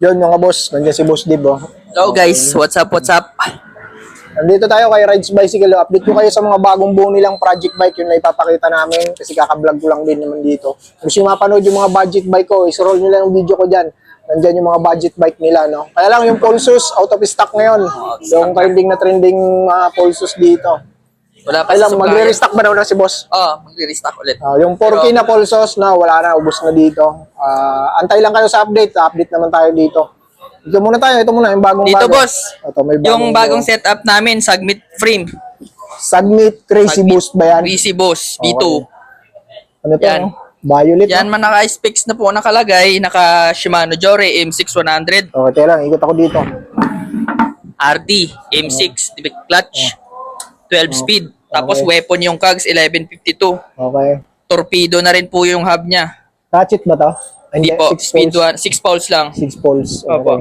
Yun mga boss, nandiyan si Boss Dib oh. Hello guys, what's up, what's up? Nandito tayo kay Rides Bicycle. Update ko kayo sa mga bagong buo nilang project bike. Yun na ipapakita namin kasi kakablog ko lang din naman dito. Gusto nyo mapanood yung mga budget bike ko, isroll nyo lang yung video ko dyan. Nandyan yung mga budget bike nila, no? Kaya lang yung Pulsus, out of stock ngayon. Yung trending na trending mga Pulsus dito. Wala pa Kaya sa supplier. magre-restock ba na si boss? Oh, magre-restock ulit. Ah, yung 4K na Pulsos na wala na, ubos na dito. Ah, antay lang kayo sa update. Update naman tayo dito. Ito muna tayo. Ito muna, yung bagong Dito bago. boss, Ito, may yung bagong setup namin, Submit Frame. Submit Crazy Submit Boost ba yan? Easy Boss, B2. Ano to? Yan. Violet. Yan no? man naka-specs na po nakalagay, naka Shimano Jore M6100, Okay, teka lang. Ikot ako dito. RD M6 Civic Clutch, 12 speed. Tapos Okay. weapon yung cogs 1152. Okay. Torpedo na rin po yung hub niya. Ratchet ba to? Hindi po, six speed poles. 1, 6 poles lang. Six poles. Okay. Opo.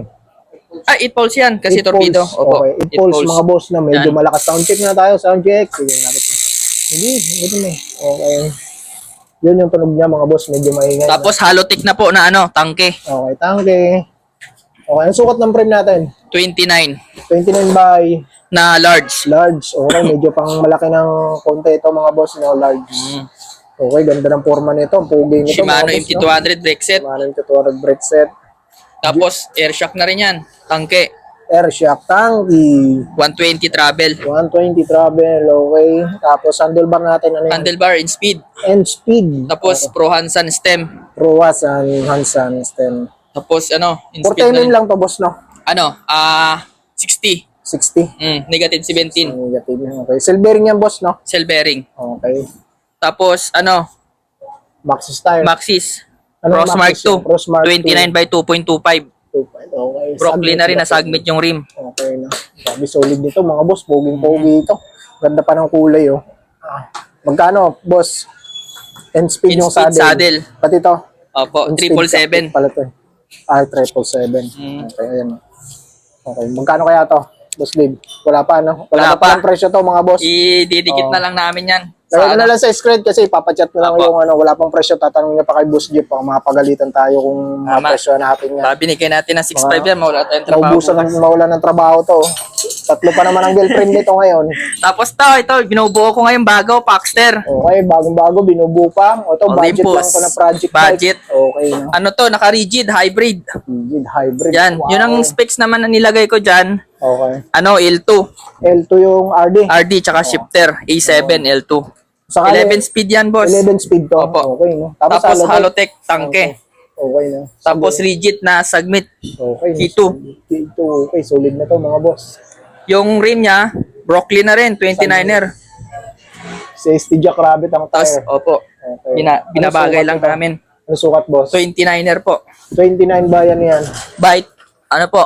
Ah, 8 poles yan kasi Eight torpedo. poles. Opo, Okay. Eight eight poles, mga boss na medyo Yan. malakas. Sound check na tayo. Sound check. Sige, mo. Hindi, ito na eh. Okay. Yun yung tunog niya, mga boss. Medyo maingay. Tapos halotech na po na ano, tangke. Okay, tangke. Okay, ang sukat ng frame natin? 29 29 by na large. large. Okay, medyo pang malaki ng konti ito mga boss, no? Large. Okay, ganda ng forma nito. Ang pugi nito. Mm. Shimano mga boss, no? MT200 brake set. Shimano MT200 brake set. Tapos air shock na rin yan. Tangke. Air shock tanki. 120 travel. 120 travel, okay. Tapos handlebar natin, ano? Handlebar in speed. And speed. Tapos Pro Hansan stem. And Hansan stem. Tapos ano, in For speed na rin. lang to, boss, no? Ano, ah 60. 60. Mm, negative 17. Negative. Okay. Silvering yan, boss, no? Cell bearing. Okay. Tapos ano, Maxis tire. Maxis. Ano yung Crossmark Maxis? Crossmark 2. 29 by 2.25. Okay. Brooklyn na rin, nasagmit yung rim. Okay na. Sabi solid nito mga boss. Poging-pogi ito. Ganda pa ng kulay oh. Ah. Magkano, boss? And speed In yung speed saddle. saddle. Pati to. Opo, In speed triple sa- seven. Pala to. eh. Ah, triple seven. Mm. Okay, ayan. Okay, magkano kaya to? Boss Dave? Wala pa, no? Wala, Wala pa pa. presyo to mga boss. Ididikit Oo. na lang namin yan. Lagay na lang sa screen kasi papachat na lang Apo. yung ano, wala pang presyo. Tatanong niya pa kay Boss Jeep. Baka mapagalitan tayo kung Tama. mapresyo natin yan. Sabi binigay natin ng 6.5 yan, mawala tayong trabaho. Naubusan ng mawala ng trabaho to. Tatlo pa naman ang girlfriend nito ngayon. Tapos to, ito, binubuo ko ngayon bago, Paxter. Okay, bagong-bago, binubuo pa. O to, budget Olympus. lang ko na project. bike. Budget. Okay, no? Ano to, naka-rigid, hybrid. Rigid, hybrid. Yan, Wow. yun ang specs naman na nilagay ko dyan. Okay. Ano, L2, L2 yung RD. RD, tsaka shifter, A7, L2. Saka 11 speed yan, boss. 11 speed to. Opo. Okay, no? Tapos Halotech. Halotech, tangke. Okay, no? Tapos rigid na submit. Okay. no? K2. K2. Okay, solid na to mga boss. Yung rim niya, Brooklyn na rin, 29er. Safety jack rabbit ang Tapos, tire. opo, Okay. bina, Ano binabagay sukat lang nito? namin. Ano sukat, boss? 29er po. 29 ba yan yan? Bite, ano po,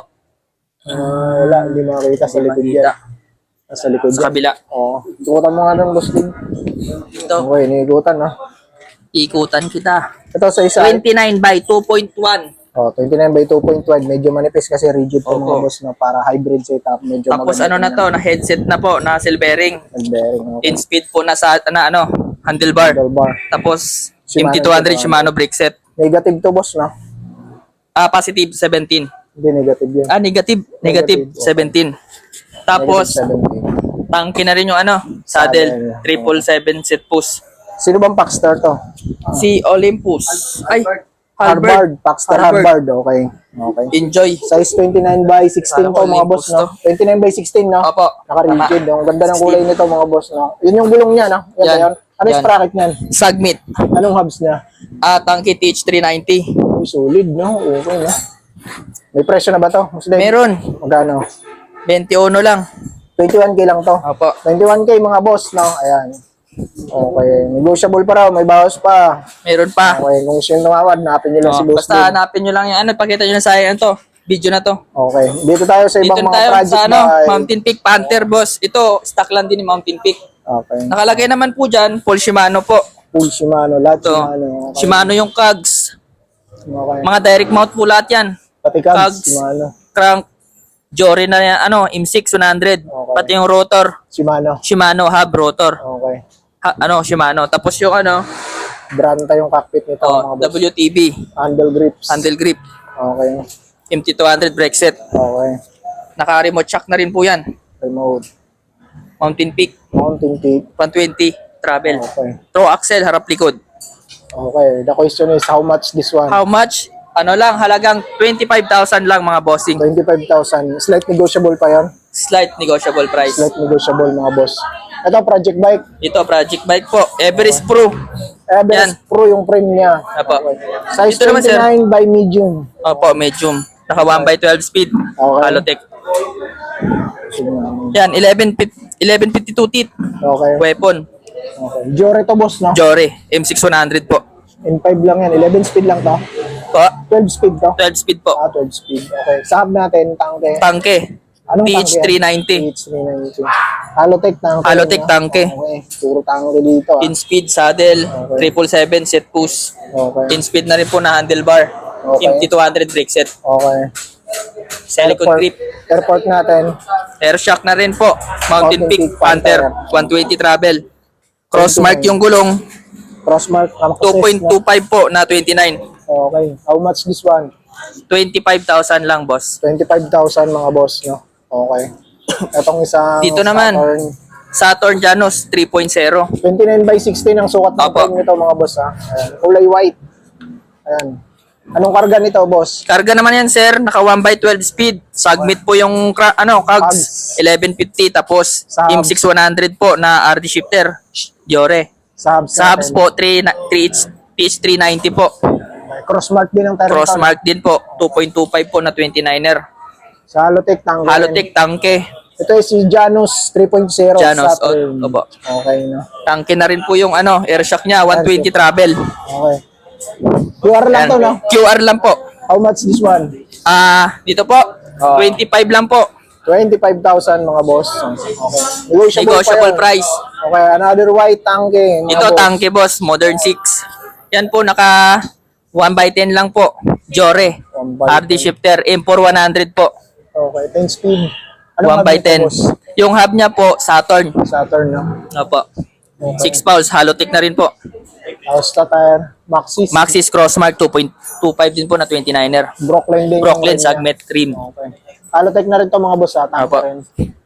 Ah, wala, hindi makakita sa likod yan. makita. Nasa likod sa yan. kabila. Oo. Ikutan mo nga ng boss din. Ito, Okay, niigutan, no? ikutan kita. Ito sa isa. 29 by 2.1. Oh, 29 by 2.1. Medyo manipis kasi rigid to mga boss na para hybrid setup. Medyo Tapos ano na to, na headset na po, na silvering. Nag-bearing. Okay. In speed po na sa, na ano, handlebar. Handlebar. Tapos, Shimano MT200 Shimano. Brake set. Negative to boss, no? Ah, positive 17. Hindi negative yun. Ah, negative. Negative, Negative, 17. Tapos, Negative 17. tangke na rin yung ano, saddle. Triple seven set push. Sino bang Paxter to? Si Olympus. Ay, Harvard. Harvard. Paxter Harvard. Harvard. Okay. Okay. Enjoy. Size 29 by 16 Kala ko to mga boss, no? 29 by 16, no? Opo. Naka-rigid. Ang ganda ng kulay nito mga boss, no? Yun yung gulong niya, no? Yan, Yan. yun? Ano yung Yan. sprocket niyan? Submit. Anong hubs niya? Ah, tangke TH390. Uy, solid, no? Okay, no? May presyo na ba to? Muslim? Meron. Magkano? 21 lang. 21k lang to. Opo. 21k mga boss, no? Ayan. Okay. Negotiable pa raw. May bawas pa. Meron pa. Okay. Kung sino nawawad, napin nyo lang Oh, si boss. basta Dave. hanapin nyo lang yung ano, pakita nyo na sa akin to. Video na to. Okay. Dito tayo sa Dito ibang mga tayo project sa ano, by- Mountain Peak Panther boss. Ito, stock lang din ni Mountain Peak. Okay. Nakalagay naman po dyan, full Shimano po. Full Shimano. Lahat Ito, Shimano. Okay. Shimano yung cogs. Okay. Mga direct mount po lahat yan. Pati cabs. Cogs. Shimano. Crank, Jory na yan, ano, M6 100. Pati yung rotor, Shimano. Shimano hub rotor. Okay. Ha, ano, Shimano. Tapos yung ano, Branta yung cockpit nito oh, mga boss. WTB, Handle grips. handle grip. Okay. MT200 brake set. Okay. Naka-remote shock na rin po yan. Remote. Mountain Peak, Mounting tape. 120, travel. Okay. Throw axle, harap likod. Okay. The question is how much this one? How much? Ano lang, halagang 25,000 lang mga bossing. 25,000. Slight negotiable pa yan. Slight negotiable price. Slight negotiable mga boss. Ito, project bike. Ito, project bike po. Everest Pro. Everest Yan. Pro yung frame niya. Apo. Size Ito naman, sir. 29 by medium. Opo, medium. Naka 1 by 12 speed. Okay. Halotech. Sige. Yan, 11, 1152 teeth. Okay. Weapon. Okay. Jore to boss, no? Jory. M6100 po. In5 lang yan. 11 speed lang to. Po. 12 speed to. 12 speed po. Ah, 12 speed. Okay. Sa hub natin, tangke. Tangke. Anong tangke? TH390. TH390. Halotech tangke. Halotech tangke. Okay. Puro tangke dito. Ah. In speed saddle. Okay. 777 set push. Okay. In speed na rin po na handlebar. Okay. MT200 brake set. Okay. Silicone Airport- grip. Airport natin. Air shock na rin po. Mountain Mountain Peak Peak Panther. Panther 120 travel. Crossmark yung gulong. Crossmark. Kamakas 2.25 po na 29. Okay. How much this one? 25,000 lang boss. 25,000 mga boss, no? Okay. Itong isang Dito naman. Saturn. Saturn Janos 3.0. 29 by 16 ang sukat ng Opo. frame nito mga boss, ha? Ayan. Kulay white. Ayan. Anong karga nito, boss? Karga naman yan sir, naka 1 by 12 speed. Submit po yung cra- ano, cogs 1150 tapos Sub. M6100 po na RD shifter. Jore. Subs. Subs po 3 na- 3 PH390 po. Crossmark din ang tire. Crossmark din po 2.25 po na 29er. Sa Halotech tangke. Halotech tangke. Ito ay si Janus 3.0 Janus, Saturn. o- opo. Okay, no? Tangke na rin po yung ano, air shock niya 120 travel. Okay. QR lang to, no? QR lang po. How much this one? Ah, dito po. Ah. 25 lang po. 25,000 mga boss. Okay. Negotiable, Negotiable price. Okay, another white tangke. Ito boss. tangke boss, modern 6. Yan po naka 1 by 10 lang po. Jore. 1 by RD shifter M4100 po. Okay, 10 speed. 1 hub by nito, 10. boss? Yung hub niya po Saturn. Saturn, no? Opo. Okay. 6 pulse, Halotech na rin po. Austa tire. Maxis. Maxis Crossmark 2.25 din po na 29er. Brooklyn din. Brooklyn. Sagmet Cream. Okay. Halotech na rin to mga boss, ha? Tangke Apo. rin.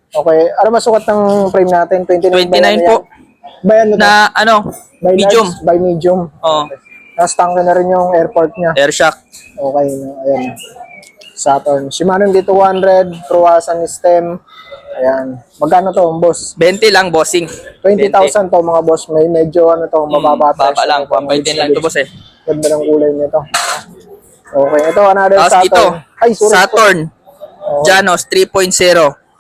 Okay. Ano ba sukat ng frame natin? 29, 29 by ano po. By ano to? Na ano, By medium. large, by medium. Oh, Tapos tangke na rin yung airport niya. air shock. Okay, ayan. Saturn. Shimano D200, Pruwasan stem. Ayan. Magkano to, boss? 20 lang bossing. 20,000 to mga boss. May medyo ano to, mababa Hmm, baba lang, nito, 1 by 10 lang to boss eh. Ganda ng kulay nito. Okay, ito another Tapos Saturn. ito, Ay, sorry. Saturn Oh. Janos 3.0.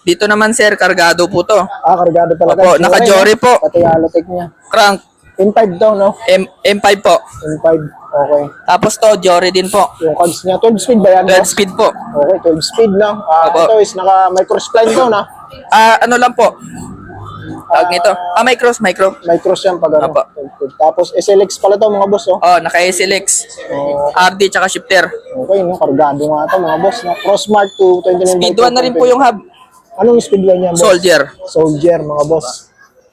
Dito naman sir, kargado po to. Ah, kargado talaga. Opo, naka-Jory po. Pati halotech niya. Crank In5 to, no? M M5 po. In5. Okay. Tapos to, Jory din po. Yung cogs niya. 12 speed ba yan? 12 boss? speed po. Okay, 12 speed lang. Ah, Opo. ito is naka microspline to, na? Ah, ano lang po. Tawag nito. Ah, micros, micro. Micros yan pag ano. Opo. 12 speed. Tapos SLX pala to mga boss, oh. Oh, naka SLX. Oh, RD tsaka shifter. okay, no? Kargado nga to mga boss. No? Crossmark to 29 Speed 1 na rin po yung hub. Anong speed 1 yan, boss? Soldier. Soldier, mga boss.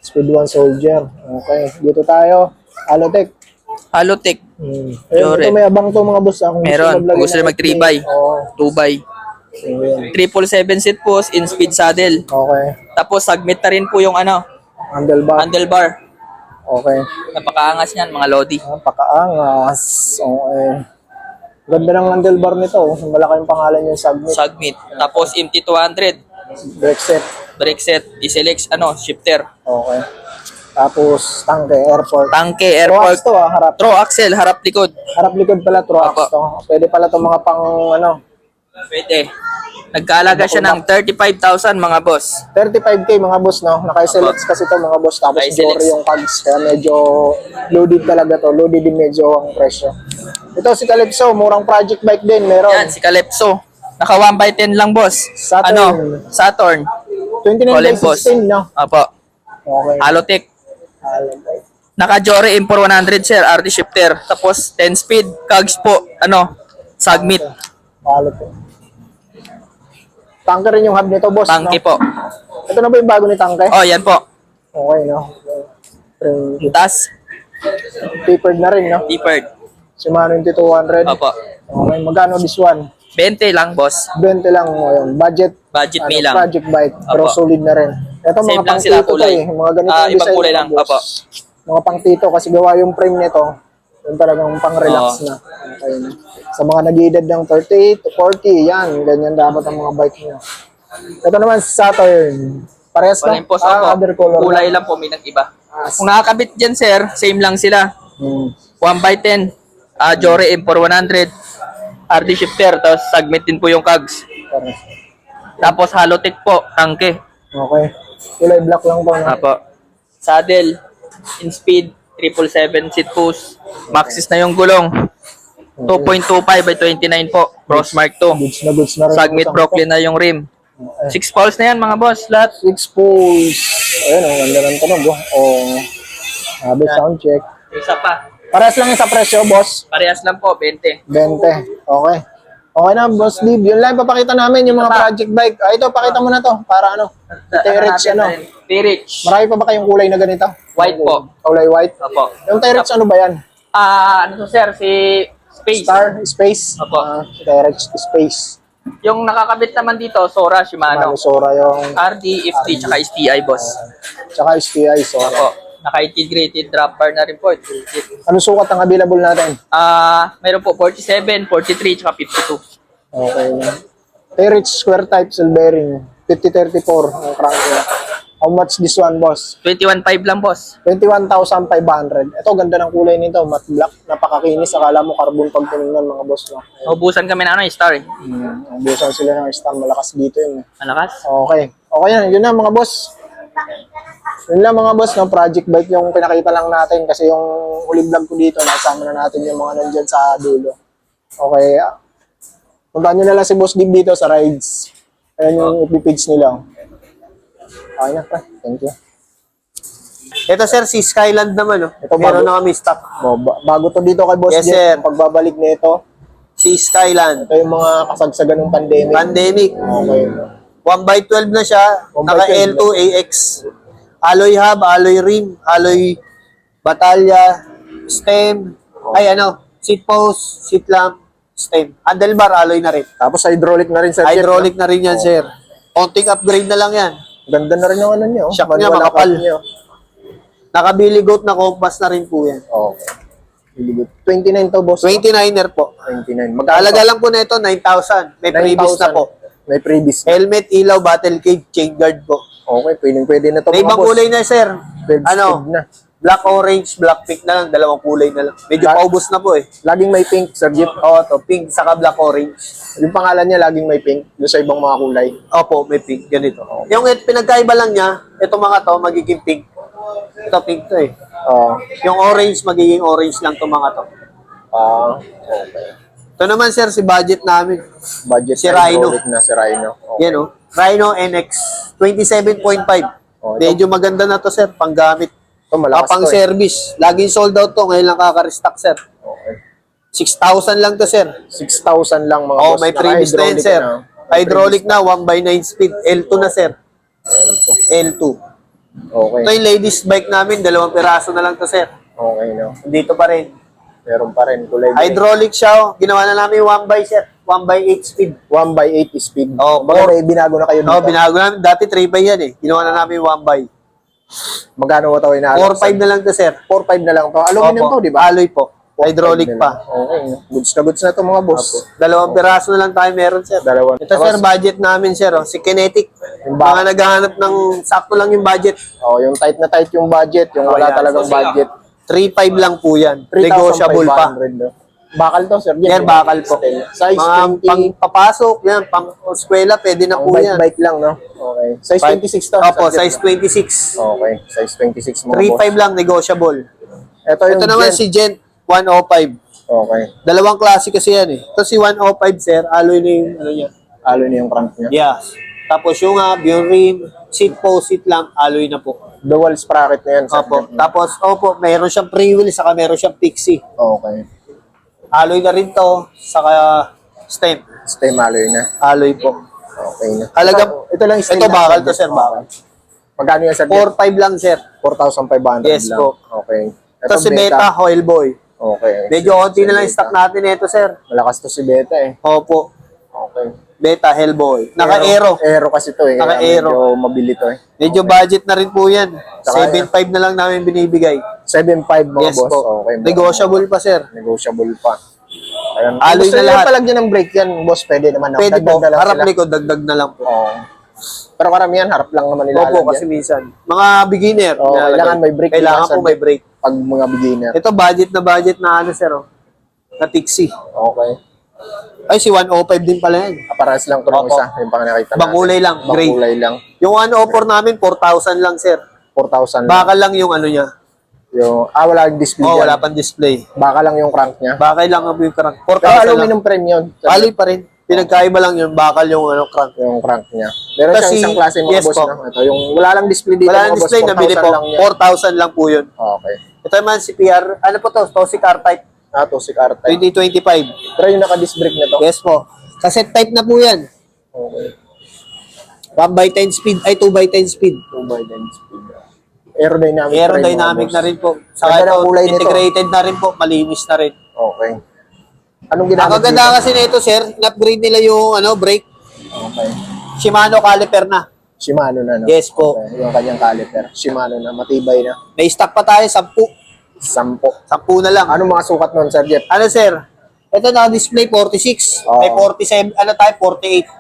Speed 1 Soldier. Okay, dito tayo. Alotech. Halotech. Hmm. Ayun, ito may abang to mga boss. ah. Kung Meron. Kung gusto nyo mag 3 by. Oo. 2 by. Ayun. Triple 7 seat post in speed saddle. Okay. Tapos submit na rin po yung ano, Handlebar. handlebar. Okay. Napakaangas niyan, mga lodi. Ah, pakaangas. Okay. Ganda ng handlebar nito. oh. Malaki yung pangalan yung submit. Submit. Tapos MT200, Brake set. Brake set, SLX, ano, shifter. Okay. Tapos, tangke, airport. Tangke, Troax airport. to ah, harap. Throw axle, harap likod. Harap likod pala, Troax Opo. to. Pwede pala to mga pang, ano, Pwede. Nagkaalaga siya ng 35,000 mga boss. 35k mga boss, no? Naka-SLX kasi to mga boss. Tapos Naka-SLX. Yung tags. Kaya medyo loaded talaga to. Loaded din medyo ang presyo. Ito si Calypso, murang project bike din. Meron. Yan, si Calypso. Naka 1 by 10 lang boss. Saturn. Ano? Saturn. 29 by Olympus. 16, no? Apo. Okay. Alotech. Ko. Naka Jory Impor 100 sir, RD shifter. Tapos 10 speed, cogs po, ano, submit. Ko. Tangke rin yung hub nito, boss, Tangke no? po. Ito na ba yung bago ni Tangke? Oh, yan po. Okay, no? Frame- Tas, Tapered na rin, no? deepered. Shimano yung 200. Opo. Okay, magkano this one? 20 lang, boss. 20 lang mo yun. Budget, Budget ano, me lang. project bike, pero Apo. solid na rin. Ito Same mga lang pang sila tito to eh. Mga ganito yung ibang kulay lang. Apo. Mga pang tito kasi gawa yung frame nito. Yung talagang pang relax Oo. na. Okay. Sa mga nag-edad ng 38 to 40, yan. Ganyan dapat ang mga bike nyo. Ito naman Saturn. Parehas lang. post Ah, other color Kulay lang. po, may nag-iba. Ah, Kung nakakabit dyan, sir, same lang sila. Hmm. 1 by 10. Ah, Jory M4100. RD shifter, tapos segment din po yung cogs. Parehas. Tapos Halotech po, tangke. Okay. Kulay black lang to. No? Apo. Saddle, in speed, 777 seat post. Maxis na yung gulong. 2.25 by 29 po. Cross mark 2. Goods na goods na rin. Sagmit Brooklyn na yung rim. Eh, 6 poles na yan mga boss, lahat. Six pulls. Ayun, ang ganda ng tunog. Oh. oh. Sabi, sound check. Isa pa. Parehas lang yung sa presyo, boss. Parehas lang po, 20. 20. Okay. Okay na, boss Dib. Yun lang papakita namin yung mga project bike. Ah, ito, pakita mo na to. Para ano? T-Rex, ano? T-Rex. Marami pa ba kayong kulay na ganito? White po. Kulay white. Opo. Yung T-Rex, ano ba yan? Ah, ano to sir, si Space. Star? Space? Opo. Ah, T-Rex Space. Yung nakakabit naman dito, Sora, Shimano. Manusora yung... RD, FD, tsaka STI, boss. Tsaka STI, so. Opo. Naka-integrated drop bar na rin po. Ano sukat ang available natin? Ah, meron po 47, 43, tsaka 52. Okay. T-Rex square type cell bearing. 5034 ang crank niya. How much this one, boss? 21.5 lang, boss. 21,500. Ito, ganda ng kulay nito. Matte black. Napakakinis. Akala mo carbon pag tinignan, mga boss. No? Ubusan kami na ano, star eh. Hmm. Ang busan sila ng star. Malakas dito yun. eh. Malakas. Okay. Okay yan. Yun na, mga boss. Yun lang mga boss, no? project bike yung pinakita lang natin kasi yung huli vlog ko dito, nasama na natin yung mga nandyan sa dulo. Okay. ah. Puntahan nyo na lang si Boss Dib dito sa rides. Ayan yung FB page nila. Okay na, pre. Thank you. Ito sir, si Skyland naman. Oh. Ito, Meron bago. na kami stock. Ba- bago to dito kay Boss Yes, Jet, sir. pagbabalik nito, Si Skyland. ito yung mga kasagsagan ng pandemic. Pandemic. Okay. 1x12 na siya. 1 by Naka 12. L2 AX. Alloy hub, alloy rim, alloy batalya, stem. Ay ano, seat post, seat lamp, stem. Handlebar, alloy na rin. Tapos hydraulic na rin jet, Hydraulic na rin yan sir. Konting upgrade na lang yan. Ganda na rin yung ano nyo. Shock niya, makapal. account nyo. Nakabili goat na compass na rin po yan. Okay. Good. 29 to, boss. 29er po. 29. Magkano? Kahalaga lang po na ito, 9,000. May previous na 9,000. po. May previous. Helmet, ilaw, battle cage, chain guard po. Okay, pwedeng pwede na to May mga ibang boss. kulay na, sir. 12 Ano? speed na. Black orange, black pink na lang. Dalawang kulay na lang. Medyo Black- paubos na po eh. Laging may pink, Sir Jeep. Oo, to. Pink, saka black orange. Yung pangalan niya, laging may pink. Doon sa ibang mga kulay. Opo, may pink. Ganito. Yung it, pinagkaiba lang niya, ito mga to, magiging pink. Ito pink to eh. Oo. Yung orange, magiging orange lang to mga to. Ah, okay. Ito naman, sir, si budget namin. Budget Si Rhino. na si Rhino. Okay. Yan oh. Rhino NX. 27.5. Oh, ito. Medyo maganda na to, sir. Panggamit. Ito, malakas Kapang to eh. service. Laging sold out to. Ngayon lang kaka-restock, sir. Okay. 6,000 lang to, sir. 6,000 lang mga Oh, boss. may previous na Naka-hydraulic sir. na. May Hydraulic na, 1 by 9 speed. L2 na, sir. previous na. L2. Okay. Ito yung ladies bike namin, dalawang piraso na lang to, sir. Okay, no. Dito pa rin. Meron pa rin kulay. Hydraulic siya, oh. Ginawa na namin 1 by, sir. 1 by 8 speed. 1 by 8 speed. Oh, Baga four. may binago na kayo dito. Oh, binago namin. Dati 3 by yan, eh. Ginawa na namin 1 by. Magkano ba ito inaalo? 4-5 na lang to, sir. 4-5 na lang to. Aluminum Opo. to, di ba? Alloy po. 4-5 Hydraulic pa. Okay. no. Goods na goods na to mga boss. Dalawang piraso na lang tayo meron, sir. Dalawa. Ito, sir, budget namin, sir. Oh. Si Kinetic. Yung ba- Mga naghahanap ng sakto lang yung budget. Oh, yung tight na tight yung budget, yung Oh, wala talagang budget. 3.5 lang po yan. Negotiable pa. 3,500, no? Bakal to, sir. Yan, bakal po. Size Mga 20. pang papasok, yan, pang eskwela, pwede na po bike, yan. bike lang, no? Okay. Size 26 to. Opo, size 26. Okay. Size 26 mga 3.5 boss. lang, negotiable. Ito yung Ito naman Gent. si Gent 105. Okay. Dalawang klase kasi yan eh. Ito si 105, sir. Alloy na yung, ano niya. Alo na yung crank niya. Yeah. Tapos yung hub, yung rim, seat post, seat lamp, alloy na po. Dual sprocket na yan. sir. Opo. Tapos, opo, meron siyang pre-wheel, saka meron siyang pixie. Okay. Alloy na rin to, saka stem. Stem alloy na. Alloy po. Okay na. Halaga, ito, ito lang ito bakal to, sir, bakal. Magkano yan, sir? 4.5 lang, sir. 4,500 Yes lang. po. Okay. Ito si Beta, Hoil Boy. Okay. Medyo konti na lang yung stock natin ito, sir. Malakas to si Beta eh. Opo. Beta Hellboy. Naka-aero. Aero kasi to eh. kaya Naka-aero. Medyo mabili to eh. Medyo budget na rin po yan. Saka- 7.5 na lang namin binibigay. 7.5 mga Yes boss. po. Okay. Negotiable pa, sir. Negotiable pa. Ayan. Alloy Gusto na nyo lahat. palagyan ng brake yan, boss, pwede naman. no? Pwede po. Dagdag na lang Harap sila. likod, dagdag na lang po. Oo. Pero karamihan, harap lang naman nila. Opo, kasi minsan. Mga beginner. Oo, nilalagay. kailangan may brake Kailangan din, po may brake. Pag mga beginner. Ito, budget na budget na ano, sir. Oh. Na Tixi. Okay. Ay, si 105 din pala yan. Aparas lang to ng Opo. isa. Yung pang nakita natin. Bakulay lang, gray. Bakulay lang. Yung 104 namin, 4,000 lang, sir. 4,000 lang. Baka lang yung ano niya. Yung, ah, wala yung display Oh, wala pang display. Baka lang yung crank niya. Bakal lang ang yung crank. Pero 4,000 lang. aluminum frame yun. Alloy pa rin. Pinagkaiba lang yun. Bakal yung ano, crank. Yung crank niya. Meron Kasi- siyang isang klase mga yes boss. po. No? Ito, yung wala lang display dito Wala mga nang boss. display, nabili 4,000 po. lang yan. 4,000 lang po yun. Okay. Ito naman si PR, ano po to? Toxic R-Type Ah, to si R-Type. 2025. Pero yung naka-disc brake na to. Yes po. Cassette type na po yan. Okay. 1 by 10 speed, ay 2 by 10 speed. 2 by 10 speed. Aerodynamic. Aerodynamic na rin po. Ganda Saka ng ito, kulay nito. integrated na rin po. Malinis na rin. Okay. Anong Ang ginamit kaganda dito? kasi nito sir, in-upgrade nila yung ano, brake. Okay. Shimano caliper na. Shimano na, no? Yes po. Okay. Yung kanyang caliper. Shimano na. Matibay na. May stock pa tayo, 10. Sampo. 10 na lang. Anong mga sukat nun, Sir Jeff? Ano sir? Ito na-display 46. Oo. May 47, ano tayo, 48.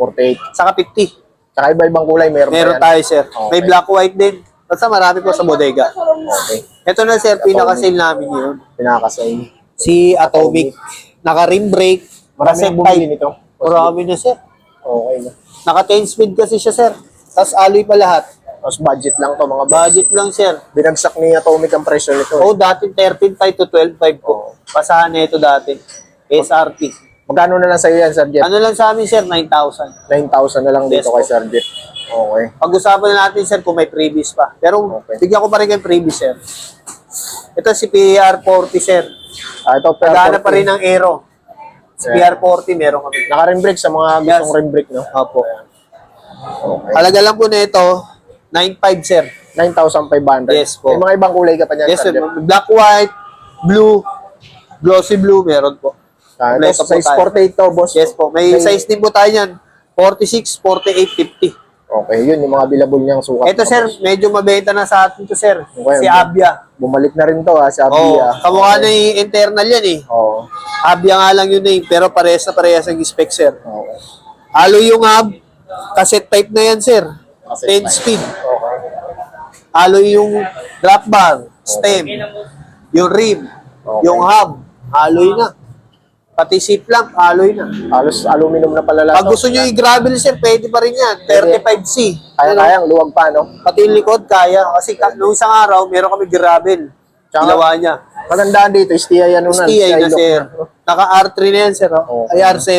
48. Saka 50. Saka iba-ibang kulay, meron, Meron tayo sir. Okay. May black white din. Basta marami po sa bodega. Okay. Ito na sir, pinaka-sale namin yun. Pinakasay. Si Atomic. Naka-rim brake. Marami ang bumili nito. Marami na sir. Okay na. Naka 10 speed kasi siya sir. Tapos alloy pa lahat. Tapos budget lang to mga. Budget lang sir. Binagsak ni Atomic ang presyo nito. Oh, dati 13.5 to 12.5 po. Pasahan na ito dati. SRP. Magkano na lang sa'yo yan, Sir Jeff? Ano lang sa amin sir, 9,000. 9,000 na lang dito Yes, kay po. Sir Jeff. Okay. Pag-usapan na natin sir kung may previous pa. Pero Okay. bigyan ko pa rin kayo previous sir. Ito si PR40 sir. Ah, ito, pero Nagana pa rin ng Aero. Si PR40 meron kami. Naka-rim brake sa mga gustong Yes. rim brake, no? Opo. Okay. Halaga lang po na ito, 9.5 sir. 9,500. Yes po. May mga ibang kulay ka pa niyan, Yes Sir. Black, white, blue, glossy blue meron po. Ah, po size tayo. 48 to, boss. Yes po. May, size din po tayo yan. 46, 48, 50. Okay, yun, yung mga available niyang sukat. Ito sir, medyo mabenta na sa atin to sir. Okay, si okay. Abia. Bumalik na rin to, ha, si Oo, Abia. kamukha na yung internal yan eh. Oo. Abia nga lang yun eh, pero parehas na parehas ang spec sir. Okay. Alloy yung hub, cassette type na yan sir. Cassette 10 type. speed. Okay. Alloy yung drop bar, stem, yung rim, Okay. yung hub, alloy na. Pati seat lamp, alloy na. Halos aluminum na pala lahat. Pag gusto nyo i-gravel sir, pwede pa rin yan. 35C. Kaya Ano? kayang luwag pa, no? Pati yung likod, kaya. Kasi ka, nung isang araw, meron kami gravel. Ginawa niya. Magandaan dito, STI ano na. STI na sir. na. Naka R3 na yan sir. Oh. Okay. Ay R7.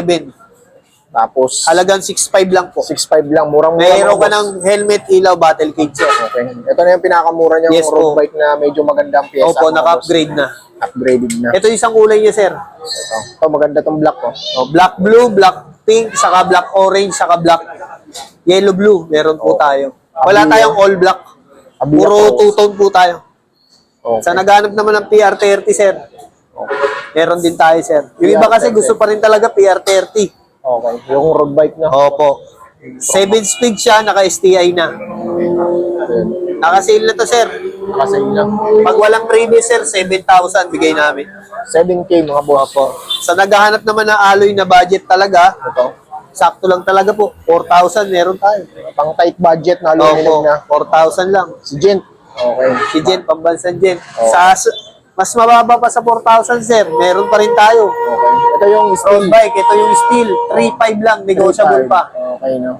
Tapos, Halagang 6.5 lang po. 6.5 lang, murang-mura. Meron mga ka ng helmet, ilaw, battle cage sir. Okay. Ito na yung pinakamura niyang Yes road po. bike na medyo magandang pyesa. Opo, naka-upgrade na. Upgraded na. Ito yung isang kulay niya sir. Ito, ito maganda tong black ko. Oh, black blue, black pink, saka black orange, saka black yellow blue. Meron po Okay. tayo. Wala Abia. tayong all black. Abia Puro two-tone po tayo. Okay. Sa naghanap naman ng PR30 sir. Meron din tayo sir. Yung iba kasi PR30. gusto pa rin talaga PR30. Okay. Yung road bike na. Opo. 7 speed siya, naka-STI na. Naka-sale na to, sir. Yun lang. Pag walang previous, sir, 7,000 bigay namin. 7K mga boss. Opo. Sa naghahanap naman ng alloy na budget talaga, Ito. sakto lang talaga po. 4,000 meron tayo. Pang tight budget na Opo, na. 4,000 lang. Si Gent. Okay. Si Jen, pambansan Jen. Sa, mas mababa pa sa 4,000, sir. Meron pa rin tayo. Okay. Ito yung Road steel. bike, ito yung steel. 3,500 lang, negotiable pa. Okay, no.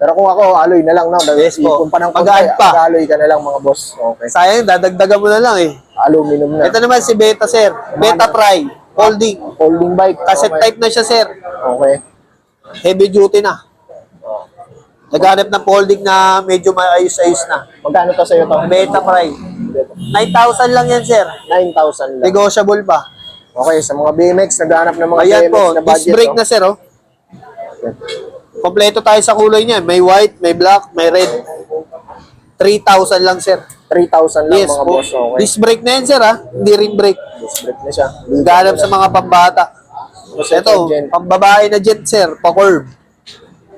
Pero kung ako, aloy na lang, no? Yes po. Kung pa ng Mag-add pa. aloy ka na lang, mga boss. Okay. Sayang, dadagdagan mo na lang eh. Aluminum na. Ito naman si Beta, sir. Beta Pry. Holding. Folding bike. Cassette okay. type na siya, sir. Okay. Heavy duty na. Naghanap ng folding na medyo maayos-ayos na. Magkano to sa'yo to? Beta Pry. 9,000 lang yan, sir. 9,000 lang. Negotiable pa. Okay, sa mga BMX, naghahanap ng mga Ayan BMX po, na disc budget. brake no? na, sir, oh. Kompleto tayo sa kulay niya. May white, may black, may red. 3,000 lang, sir. 3,000 lang Yes mga po. boss. Okay. Disc brake na yan, sir, ha? Hindi ring brake. Disc brake na siya. Ganap sa mga pambata. Ito, pambabae na jet, sir. Pa-curve.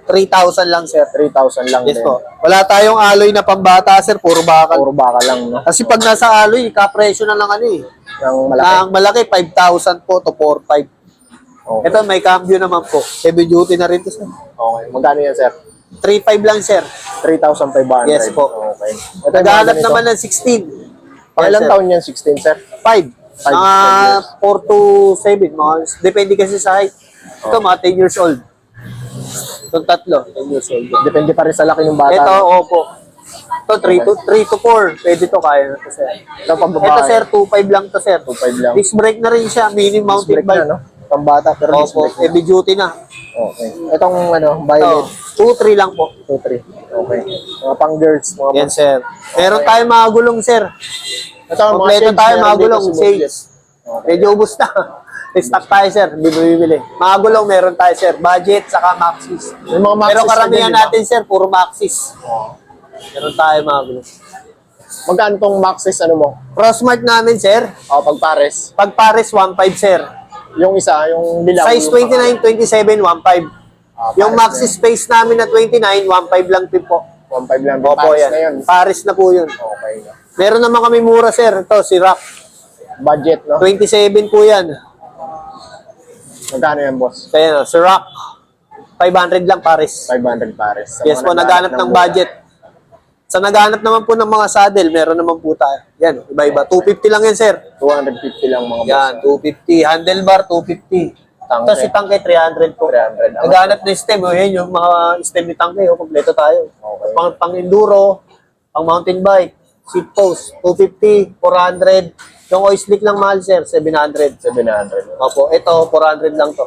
3,000 lang, sir. 3,000 lang Yes din. po. Wala tayong alloy na pambata, sir. Puro bakal. Puro baka lang, no? Kasi pag nasa alloy, kapresyo na lang ano eh. Yung malaki. Ang malaki, 5,000 po to 4,500. Okay. Ito, may cambio naman po. Heavy duty na rin to, sir. okay. Magkano yan, sir? 3,500 lang, sir. 3,500. Yes po. Okay. Ito, Naghahanap naman ng 16. Pangilang Yes, sir. taon yan? 16, sir? 5. Five, Mga years. 4 to 7. Mga, depende kasi sa height. Ito, mga 10 years old. Itong tatlo, 10 years old. Depende pa rin sa laki ng bata. Ito, opo. Ito, 3 to, 3 to 4. Pwede to, kaya na to, sir. Ito, pambabae. Ito, sir, 2.5 lang to, sir. 2.5 lang. Disc brake na rin siya. Mini Disc mountain brake na, bike. no? Pambata, pero disc Opo, brake na. heavy duty na. Okay. Itong, ano, Ito, violet. 2-3 lang po. 2, 3. Okay. Mga pang girls, mga Yan, sir. Meron tayong mga gulong, sir. Ito, Kompleto tayo, mga gulong. Shades. Jet. Medyo ubus na. Stock tayo, sir. Bibili. Mga gulong meron tayo, sir. Budget, saka Maxis. Yung mga Maxis Pero na karamihan din, natin, sir, puro Maxis. Meron tayo, mga gulong. Magkano tong Maxis, ano mo? Crossmark namin, sir. O, pag pares. Pag pares, 1.5, sir. Yung isa, yung bilang. Size yung 29, 27, 1.5. Ah, Yung pares Maxis space namin na 29, 1.5 lang din po. 1.5 lang. Opo, pares yan. na yun. Pares na po yun. Okay na. Meron naman kami mura, sir. Ito, si Rock. Budget, no? 27 po yan. Magkano yan, boss? Kaya, si Rock. 500 lang, pares. 500 pares. Sa Yes po, naghanap ng budget. Sa naghanap naman po ng mga saddle, meron naman po tayo. Yan, iba-iba. 250 lang yan, sir. 250 lang mga boss. Yan, 250. Handlebar, 250. Tangke. Ito si Tangke, 300 po. 300. Ang- Naghanap ng stem. O, yan yung mga stem ni Tangke. O, kompleto tayo. Okay. Pang, pang enduro, pang mountain bike, seat post, 250, 400. Yung oil slick lang mahal, sir, 700. 700. Opo, ito, 400 lang to.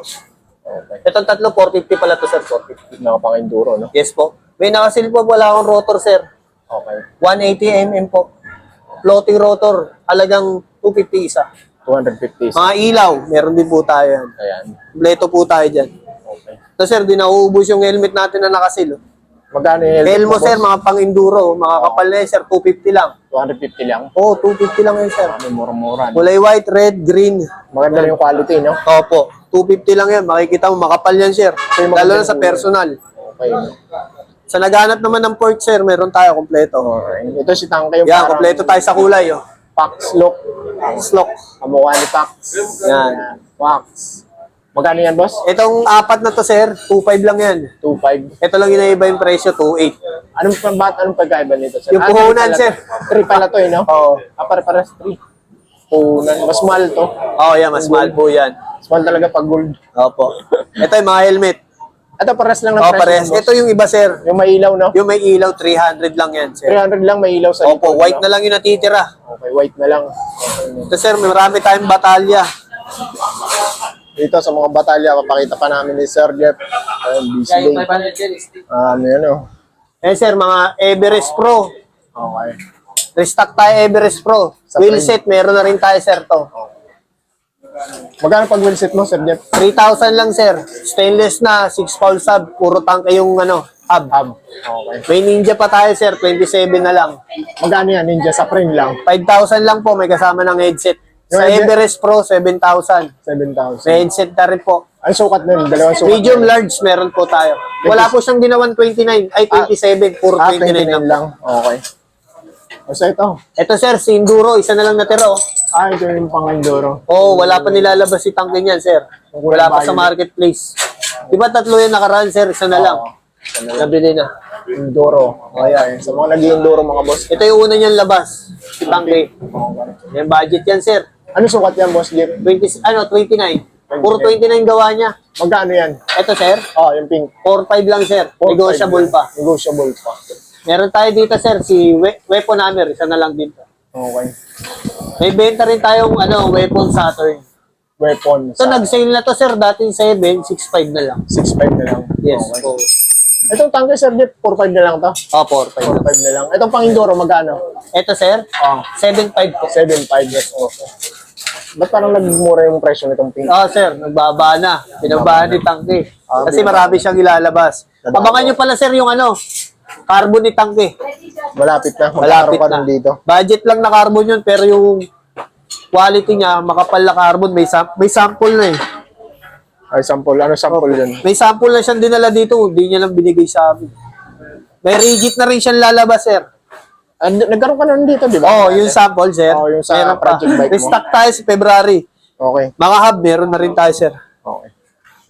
Okay. Itong tatlo, 450 pala to, sir, 450. Nakapang enduro, no? Yes po. May nakasil po, wala akong rotor, sir. Okay. 180 mm po. Floating rotor, halagang 250 isa. 250. Mga ilaw, meron din po tayo yan. Ayan. Kompleto po tayo dyan. Okay. So sir, di nauubos yung helmet natin na nakasil. oh. Magkano yung helmet mo, sir, boss? mga pang-enduro, mga kapal na yan sir, 250 lang. 250 lang. Oo, oh, 250 lang yan sir. Ano, mura-mura. no? Kulay white, red, green. Maganda rin yung quality, no? Opo, 250 lang yan. Makikita mo, makapal yan sir. yung Lalo na sa personal. Okay. Sa naghanap naman ng pork sir, meron tayo kompleto. Alright. Ito si Tangke yung Yan, kompleto tayo sa kulay. Oh. Pax look. Slok. Kamukha ni Pax. Yan. Pax. Magkano yan, boss? Itong apat na to sir, 2.5 lang yan. 2.5. Ito lang inaiba yung presyo, 2.8. Anong pa ba't anong pagkaiba nito, sir? Yung Ah, puhunan, sir. to. Three pala to, eh, no? Oo. Ah, pare-pares three. Puhunan. Mas mahal to. Oh, yan, mas mahal po yan. Mas mahal talaga pag gold. Opo. Ito yung mga helmet. Ito, pares lang ng Oh, presyo, pares. boss. Ito yung iba, sir. Yung may ilaw, no? Yung may ilaw, 300 lang yan, sir. 300 lang may ilaw sa Opo, likod, white no? na lang yung natitira. Okay, white na lang. Okay. Ito, sir, marami tayong batalya. Dito sa mga batalya, papakita pa namin ni Sir Jeff. Ayun, busy day. Um, yun, oh. Eh, sir, mga Everest Pro. Okay. Restock tayo Everest Pro. Sa Wheel frame. set, meron na rin tayo, sir, to. Magkano pag wheel set mo, Sir Jeff? 3,000 lang, sir. Stainless na, 6 pole sub. Puro tangke yung, ano, hub. Hub. Okay. May Ninja pa tayo, sir. 27 na lang. Magkano yan? Ninja sa frame lang. 5,000 lang po, may kasama ng headset. Sa Everest Pro, 7,000. 7,000. May headset na rin po. Ang sukat nun, dalawang sukat. Medium nun. large meron po tayo. Wala po siyang ginawan 29, ay 27, puro Ah, 29 29 lang. lang. Okay. Basta ito. Ito sir, si Enduro, isa na lang natira oh. Ah, ito yung pang enduro. Oh, wala pa nilalabas si Tangke niyan, sir. Wala pa sa marketplace. Di ba tatlo yan nakaraan, sir? Isa na lang. Nabili na. Enduro. Okay. Sa mga nag-enduro mga boss. Ito yung una niyang labas, si Tangke. Okay. May budget yan, sir. Ano sukat yan, boss Jeff? 20, ano, 29. Puro 29 gawa niya. Magkano yan? Ito, sir. Oh, yung pink. 4-5 lang, sir. 4.5 Negotiable lang. pa. Negotiable pa. Meron tayo dito, sir, si we- Weapon Hammer. Isa na lang dito. Okay. May benta rin tayong ano, Weapon Saturn. Weapon. So, nag-sale na to, sir. Dati 7, 6.5 na lang. 6.5 na lang. Yes. Okay. po. Itong tangke, Sir Jeff, 4.5 na lang to. Oh, 4.5 na. 4.5 na lang. Itong pang enduro, magkano? Ito, sir. Oh, 7.5 po. 7.5. Yes, okay. Ba't parang nagmura yung presyo nitong pink? Oh, sir. Nagbaba na. Pinabahan ni Tangke. Ah, Kasi marami siyang ilalabas. Abangan nyo pala, sir, yung ano, carbon ni Tangke. Malapit na. Malapit Magkakaroon ka na. dito. Budget lang na carbon yun, pero yung quality niya, makapal na carbon, may, sam- may sample na eh. Ay, sample. Ano sample yun? May sample na siyang dinala dito, hindi niya lang binigay sa amin. May rigid na rin siyang lalabas, sir. And, nagkaroon ka nun dito, di ba? Oo, oh, yung sample, sir. Oo, yung sa Meron project bike mo. Restock tayo sa February. Okay. Mga hub, meron na rin tayo, sir. Okay.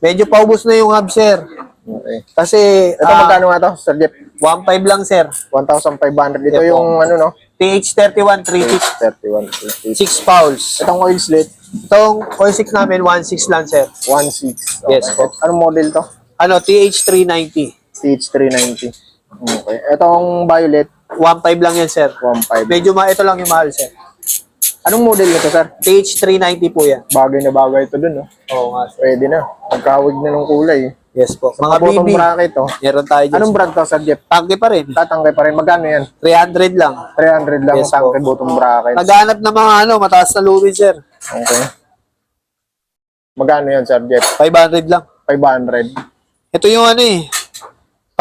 Medyo paubos na yung hub, sir. Okay. Kasi, Ito, ah, magkano nga to, Sir Jeff? 1.5 lang, sir. 1,500. Ito Ito. yung, ano, no? TH31 350, 31. 6 fouls. Itong oil slit, Itong oil stick namin, 1.6 lang, sir. 1.6. Yes po. Anong model to? Ano, TH390. CH390. Okay. Itong violet, 1.5 lang yan, sir. 1.5. Medyo ma, ito lang yung mahal, sir. Anong model nito, sir? TH390 po yan. Bagay na bagay ito dun, no? Oo nga, sir. Pwede na. Magkawig na ng kulay. Yes po. Mga Mga BB, bracket, oh. meron tayo dyan. Anong brand to, Sir Jeff? Tangke pa rin. Tatangkay pa rin. Magkano yan? 300 lang. 300 lang Yes, tangkay po. bottom bracket. Naghanap ng mga ano, mataas na lumen, sir. Okay. Magkano yan, Sir Jeff? 500 lang. 500. Ito yung ano eh.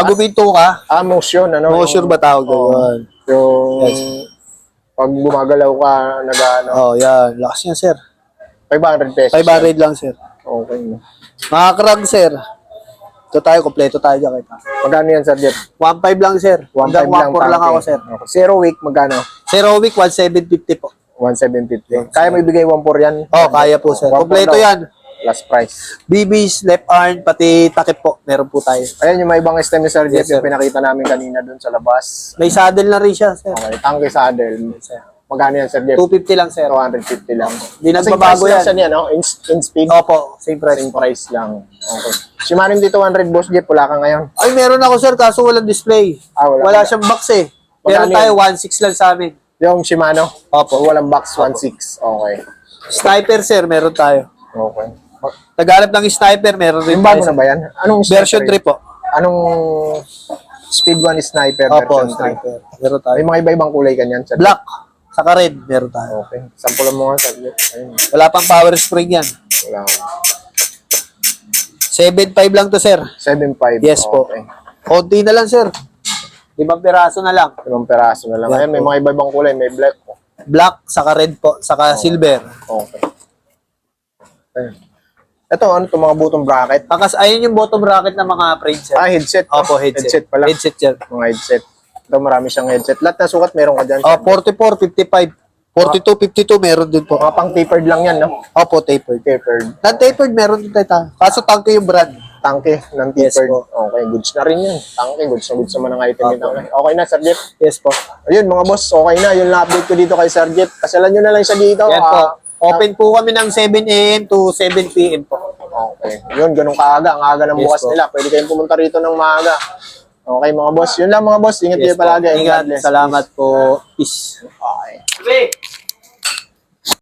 Pag uminto ka, Ah, motion, ano? motion ba tawag Oo. doon? Yung Yes. pag gumagalaw ka, nag-ano, Oh, yan. Lakas yan, sir. 500 pesos. 500 lang, sir. Okay. Mga krag, sir. Ito tayo, kompleto tayo dyan kita. Magkano yan, Sir Jeff? 1.5 lang, sir. 1.5 Hanggang 1.4 lang tangke. ako, sir. Okay. Zero week, magkano? Zero week, 1.750 po. 1,750. Kaya mo ibigay 1.4 yan? Oh, kaya po, sir. 1.4 Kompleto yan. Last price. BBs, left arm, pati takip po. Meron po tayo. Ayan yung may ibang stem ni Sir Jeff Yes, yung sir. pinakita namin kanina dun sa labas. May saddle na rin siya, sir. Okay, tangke saddle. Magkano yan, Sir Jeff? 250 lang, sir. 250 lang. Di Same nagbabago price lang yan. siya niya, no? In, in speed. Opo, same price. Same price lang. Okay. Dito 100, Boss Jeff, wala ka ngayon. Ay, meron ako, sir, kaso walang display. Ah, wala. Wala siyang box eh. Meron Magkano tayo, 1.6 lang sa amin. Yung Shimano? Opo. Walang box, 1.6. Okay. Sniper, sir, meron tayo. Okay. Naghanap ng sniper, meron rin Yung bago na ba yan? Anong Version sniper 3 po. Anong speed 1 sniper Opo, version 3? sniper. Meron tayo. May mga iba-ibang kulay kanyan. Sir. Black. Saka red, meron tayo. Okay. Sampulan mo nga. Ayun. Wala pang power spring yan. Wala. 7.5 lang to, sir. 7.5. Yes po. Okay. Konti na lang, sir. Limang piraso na lang. Limang peraso na lang. Yan Ayan, may po. mga iba-ibang kulay. May black. Black, saka red po, saka silver. Okay. Ayun. Ito, ano itong mga butong bracket? Takas, ayun yung bottom bracket ng mga sir. Ah, headset. Opo, headset. Headset pala. Headset, sir. Mga headset. Ito, marami siyang headset. Lahat na sukat meron ka dyan. Oh, sir. 44, 55. 42, 52, meron din po. Mga pang tapered lang yan, no? Opo, tapered. Tapered. Non-tapered, meron din tayo. Kaso tangke yung brand. Tangke ng Yes tapered. po. okay, goods na rin yan. Tangke, goods na goods naman ang item ni Tangke. Okay na, Sir Jeff. Yes po. Ayun, mga boss, okay na. Yun na update ko dito kay Sir Jeff. Kasalan nyo na lang siya dito. Yan po. Ah, Open po kami ng 7 a.m. to 7 p.m. po. Okay. Yun, ganun kaaga. Ang aga ng Yes bukas po. nila. Pwede kayong pumunta rito ng maaga. Okay, mga boss. Yun lang, mga boss. Ingat Yes kayo palagi. God Ingat. bless. Salamat po. Peace. Okay. Sabi,